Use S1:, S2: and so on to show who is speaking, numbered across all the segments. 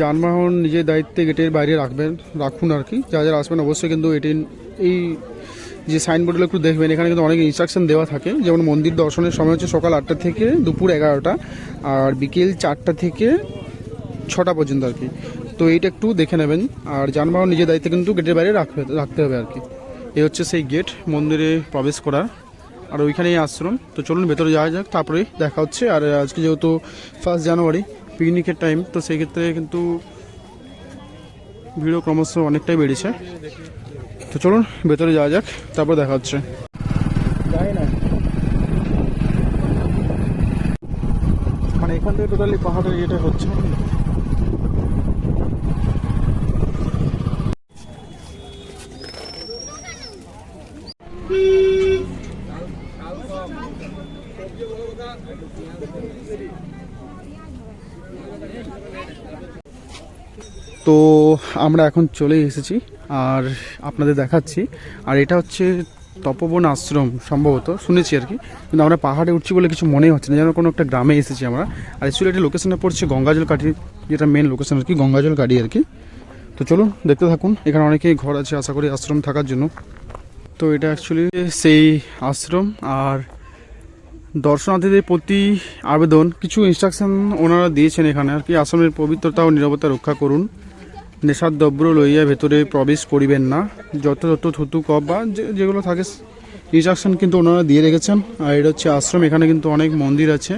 S1: যানবাহন নিজের দায়িত্বে গেটের বাইরে রাখবেন, রাখুন আর কি। যা যারা আসবেন অবশ্যই কিন্তু এটি এই যে সাইনবোর্ডগুলো একটু দেখবেন, এখানে কিন্তু অনেক ইনস্ট্রাকশন দেওয়া থাকে। যেমন মন্দির দর্শনের সময় হচ্ছে সকাল আটটা থেকে দুপুর এগারোটা আর বিকেল চারটা থেকে ছটা পর্যন্ত আর কি। তো এইটা একটু দেখে নেবেন। আর যানবাহন নিজের দায়িত্বে কিন্তু গেটের বাইরে রাখবে, রাখতে হবে আর কি। এই হচ্ছে সেই গেট, মন্দিরে প্রবেশ করার আর ওইখানেই আশ্রম। তো চলুন ভেতরে যাওয়া যাক তারপরে দেখা হচ্ছে। আর আজকে যেহেতু ফার্স্ট জানুয়ারি পিকনিকের টাইম তো সেক্ষেত্রে কিন্তু ভিড়ও ক্রমশ অনেকটাই বেড়েছে। তো চলুন, ভেতরে যাওয়া যাক, তারপর দেখা হচ্ছে। মানে এখান থেকে টোটালি পাহাড়ের ইয়েটা হচ্ছে। তো আমরা এখন চলে এসেছি আর আপনাদের দেখাচ্ছি। আর এটা হচ্ছে তপবন আশ্রম সম্ভবত, শুনেছি আর কি। কিন্তু আমরা পাহাড়ে উঠছি বলে কিছু মনেই হচ্ছে না, যেন কোনো একটা গ্রামে এসেছি আমরা। আর অ্যাকচুয়ালি এটা লোকেশনে পড়ছে গঙ্গাজল কাঠি যেটা মেন লোকেশন আর কি গঙ্গাজল কাঠি আর কি। তো চলুন, দেখতে থাকুন, এখানে অনেকেই ঘর আছে আশা করি আশ্রম থাকার জন্য। তো এটা অ্যাকচুয়ালি সেই আশ্রম, আর দর্শনার্থীদের প্রতি আবেদন, কিছু ইনস্ট্রাকশন ওনারা দিয়েছেন এখানে আর কি, আশ্রমের পবিত্রতা ও নিরাপত্তা রক্ষা করুন। নেশার দ্রব্য লইয়া ভেতরে প্রবেশ করিবেন না। যত যত থুতু, কপ বা যেগুলো থাকে ইনস্ট্রাকশন কিন্তু ওনারা দিয়ে রেখেছেন। আর এটা হচ্ছে আশ্রম, এখানে কিন্তু অনেক মন্দির আছে।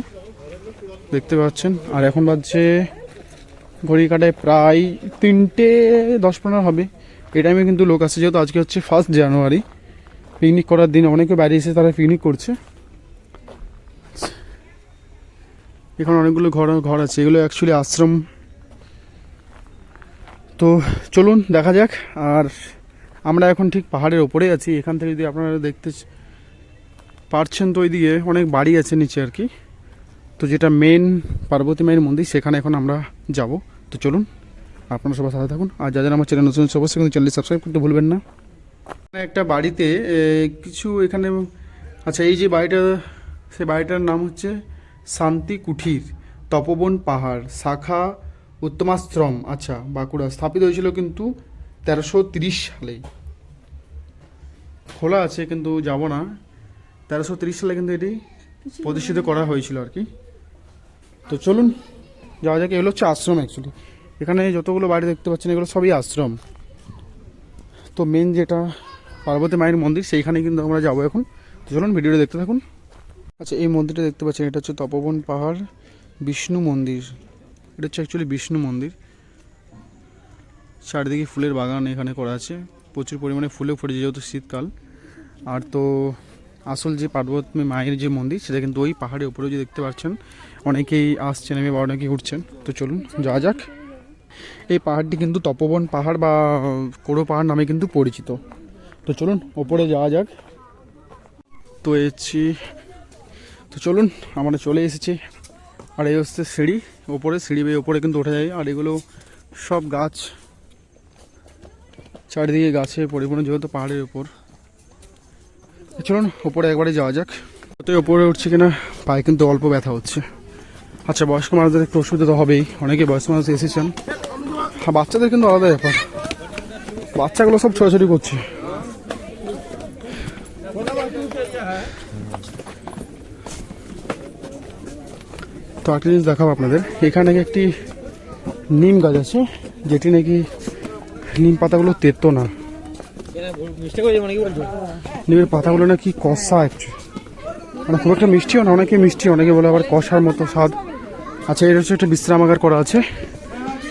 S1: দেখতে পাচ্ছেন। আর এখন বাজছে ঘড়ি কাটায় প্রায় তিনটে দশ পনেরো হবে। এই টাইমে কিন্তু লোক আছে, যেহেতু আজকে হচ্ছে ফার্স্ট জানুয়ারি পিকনিক করার দিন অনেকে বাইরে এসে তারা পিকনিক করছে। এখানে অনেকগুলো ঘর ঘর আছে। এগুলো অ্যাকচুয়ালি আশ্রম। তো চলুন, দেখা যাক। আর আমরা এখন ঠিক পাহাড়ের ওপরে আছি। এখান থেকে যদি আপনারা দেখতে পারছেন তো ওইদিকে অনেক বাড়ি আছে নিচে আর কি। তো যেটা মেন পার্বতী মায়ের মন্দির, সেখানে এখন আমরা যাব। তো চলুন, আপনারা সবাই সাথে থাকুন। আর যাদের আমার চ্যানেল নতুন অবশ্যই কিন্তু চ্যানেল সাবস্ক্রাইব করতে ভুলবেন না। একটা বাড়িতে কিছু এখানে আচ্ছা এই যে বাড়িটা সেই বাড়িটার নাম হচ্ছে শান্তি কুঠির, তপবন পাহাড়, শাখা উত্তমাশ্রম আচ্ছা বাঁকুড়া। স্থাপিত হয়েছিল কিন্তু তেরোশো তিরিশ সালেই খোলা আছে কিন্তু যাব না। তেরোশো তিরিশ সালে কিন্তু এটি প্রতিষ্ঠিত করা হয়েছিল আর কি। তো চলুন, যাওয়া যাক এগুলো হচ্ছে আশ্রম অ্যাকচুয়ালি এখানে যতগুলো বাড়ি দেখতে পাচ্ছেন, এগুলো সবই আশ্রম। তো মেন যেটা পার্বতী মায়ের মন্দির সেইখানে কিন্তু আমরা যাব এখন। তো চলুন, ভিডিওটা দেখতে থাকুন। আচ্ছা এই মন্দিরটা দেখতে পাচ্ছেন, এটা হচ্ছে তপবন পাহাড়, বিষ্ণু মন্দির। এটা হচ্ছে অ্যাকচুয়ালি বিষ্ণু মন্দির। চারিদিকে ফুলের বাগান এখানে করা আছে। প্রচুর পরিমাণে ফুলে ফুটেছে যেহেতু শীতকাল। আর তো আসল যে পার্বতী মায়ের যে মন্দির, সেটা কিন্তু ওই পাহাড়ের উপরেও যে দেখতে পাচ্ছেন, অনেকেই আসছেন আমি বা অনেকেই উঠছেন। তো চলুন, যাওয়া যাক। এই পাহাড়টি কিন্তু তপবন পাহাড় বা কোড়ো পাহাড় নামে কিন্তু পরিচিত। তো চলুন, ওপরে যাওয়া যাক। তো এসছি। তো চলুন, আমরা চলে এসেছি আর এই হচ্ছে সিঁড়ি, ওপরে সিঁড়ি বেয়ে ওপরে কিন্তু ওঠা যায়। আর এগুলো সব গাছ, চারিদিকে গাছে পরিপূর্ণ যেহেতু পাহাড়ের ওপর তো চলুন, ওপরে একবারে যাওয়া যাক। যতই ওপরে উঠছে কিনা, পায়ে কিন্তু অল্প ব্যথা হচ্ছে। আচ্ছা বয়স্ক মানুষদের একটু অসুবিধা তো হবেই। অনেকে বয়স্ক মানুষ এসেছেন। আর বাচ্চাদের কিন্তু আলাদা ব্যাপার। বাচ্চাগুলো সব ছোটাছুটি করছে। তো একটা জিনিস দেখাবো আপনাদের। এখানে একটি নিম গাছ আছে, যেটি নাকি নিম পাতাগুলো তেতো না। নিমের পাতাগুলো নাকি কষা একটু মানে খুব একটা মিষ্টিও না, অনেকে মিষ্টি, অনেকে বলে আবার কষার মতো স্বাদ। আচ্ছা এটা হচ্ছে একটা বিশ্রামাগার করা আছে।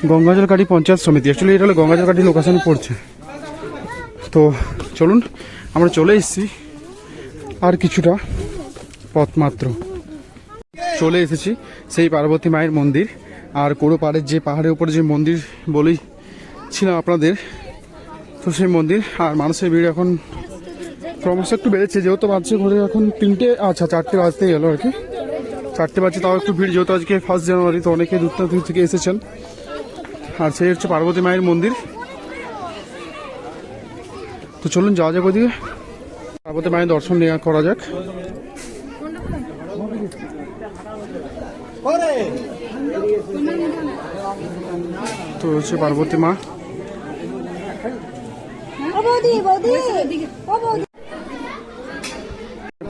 S1: গঙ্গাজল কাঠি পঞ্চায়েত সমিতি। অ্যাকচুয়ালি এটা হলো গঙ্গাজল কাঠি লোকেশন পড়ছে। তো চলুন, আমরা চলে এসেছি। আর কিছুটা পথ মাত্র চলে এসেছি, সেই পার্বতী মায়ের মন্দির। আর কোড়ো পাড়ের যে পাহাড়ের উপরে যে মন্দির বলেই ছিলাম আপনাদের, তো সেই মন্দির। আর মানুষের ভিড় এখন ক্রমশ একটু বেড়েছে, যেহেতু বাজছে ঘরে এখন তিনটে আচ্ছা চারটে বাজতে গেল আর কি। চারটে বাজছে, তাও একটু ভিড়, যেহেতু আজকে ফার্স্ট জানুয়ারি তো অনেকে দূর দূর থেকে এসেছেন। আর সেই হচ্ছে পার্বতী মায়ের মন্দির। তো চলুন যাওয়া যাক ওইদিকে পার্বতী মায়ের দর্শন নেওয়া করা যাক। তো হচ্ছে পার্বতী মা।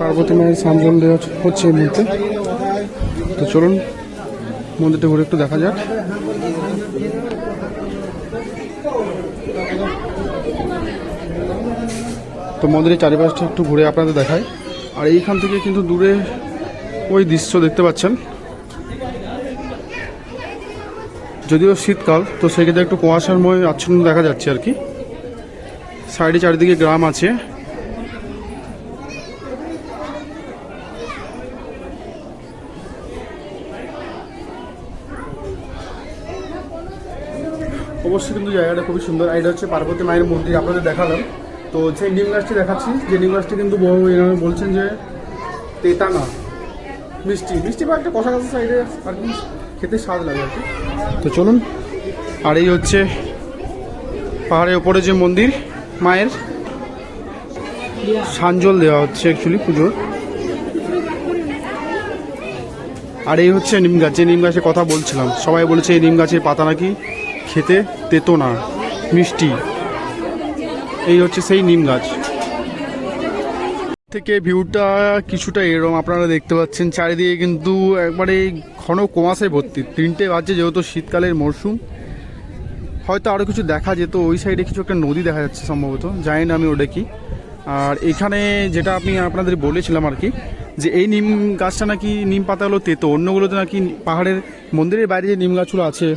S1: পার্বতী মায়ের সামজল দেওয়া হচ্ছে এই মুহূর্তে। তো চলুন মন্দিরটা ঘুরে একটু দেখা যাক। তো মন্দিরের চারিপাশটা একটু ঘুরে আপনাদের দেখায় আর এইখান থেকে কিন্তু দূরে ওই দৃশ্য দেখতে পাচ্ছেন। যদিও শীতকাল, তো সেক্ষেত্রে একটু কুয়াশার কুয়াশারময় আচ্ছন্ন দেখা যাচ্ছে আর কি। সাইডে চারিদিকে গ্রাম আছে। অবশ্যই কিন্তু জায়গাটা খুবই সুন্দর। এটা হচ্ছে পার্বতী মায়ের মন্দির, আপনাদের দেখালাম। তো যে নিম গাছটি দেখাচ্ছি, যে নিম গাছটি কিন্তু বহু বলছেন যে তেতা না মিষ্টি মিষ্টি বা একটা কষা কষা সাইডে আর কি, খেতে স্বাদ লাগে আর কি। তো চলুন, আর এই হচ্ছে পাহাড়ের ওপরে যে মন্দির, মায়ের সাঞ্জল দেওয়া হচ্ছে অ্যাকচুয়ালি পুজোর। আর এই হচ্ছে নিম গাছ, যে নিম গাছের কথা বলছিলাম, সবাই বলেছে এই নিম গাছের পাতা নাকি খেতে তেতো না, মিষ্টি। এই হচ্ছে সেই নিম গাছ। থেকে ভিউটা কিছুটা এরকম আপনারা দেখতে পাচ্ছেন। চারিদিকে কিন্তু একবারে ঘন কুয়াশায় ভর্তি। তিনটে বাজছে যেহেতু শীতকালের মরশুম হয়তো আরও কিছু দেখা যেত, ওই সাইডে কিছু একটা নদী দেখা যাচ্ছে সম্ভবত। জানি না আমি ওটা কি। আর এখানে যেটা আমি আপনাদের বলেছিলাম আর কি, যে এই নিম গাছটা নাকি নিম পাতাগুলো তেতো, অন্যগুলোতে নাকি পাহাড়ের মন্দিরের বাইরে যে নিম গাছগুলো আছে,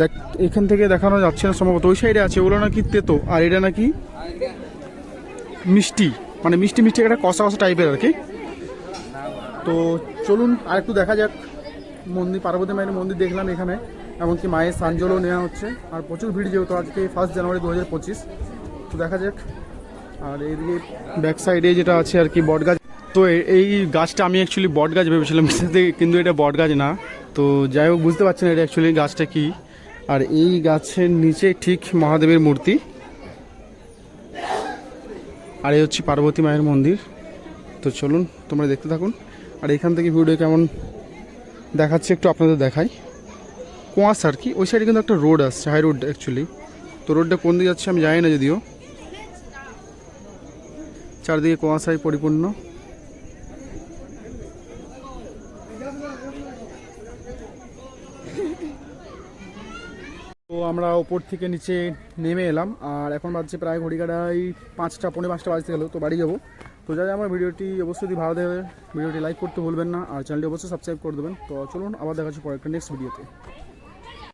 S1: দেখ, এখান থেকে দেখানো যাচ্ছে না সম্ভবত। ওই সাইডে আছে, ওগুলো নাকি তেতো, আর এটা নাকি মিষ্টি। মানে মিষ্টি মিষ্টি একটা কষা কষা টাইপের আর কি। তো চলুন আর একটু দেখা যাক। মন্দির, পার্বতী মায়ের মন্দির দেখলাম এখানে, এমনকি মায়ের সাঞ্জলও নেওয়া হচ্ছে। আর প্রচুর ভিড় যেহেতু আজকে ফার্স্ট জানুয়ারি দু হাজার পঁচিশ। তো দেখা যাক। আর এইদিকে ব্যাক সাইডে যেটা আছে আর কি বট গাছ তো এই গাছটা আমি অ্যাকচুয়ালি বট গাছ ভেবেছিলাম, কিন্তু এটা বট গাছ না। তো যাই হোক, বুঝতে পারছেন এটা অ্যাকচুয়ালি গাছটা কি। আর এই গাছের নিচে ঠিক মহাদেবের মূর্তি। আর এই হচ্ছে পার্বতী মায়ের মন্দির। তো চলুন, তোমরা দেখতে থাকুন। আর এখান থেকে ভিডিও কেমন দেখাচ্ছে একটু আপনাদের দেখাই। কুয়াশা আর কি, ওই সাইডে কিন্তু একটা রোড আসছে হাই রোড অ্যাকচুয়ালি তো রোডটা কোন দিকে যাচ্ছে আমি জানি না যদিও। চারদিকে কুয়াশায় পরিপূর্ণ। তো আমরা ওপর থেকে নিচে নেমে এলাম, আর এখন বাজছে প্রায় ঘড়ি কাটাই পাঁচটা পনেরো পাঁচটা বাজতে গেলো, তো বাড়ি যাব। তো যাই আমার ভিডিওটি অবশ্যই যদি ভালো দেবে ভিডিওটি লাইক করতে ভুলবেন না, আর চ্যানেলটি অবশ্যই সাবস্ক্রাইব করে দেবেন। তো চলুন, আবার দেখাচ্ছি পরে একটা নেক্সট ভিডিওতে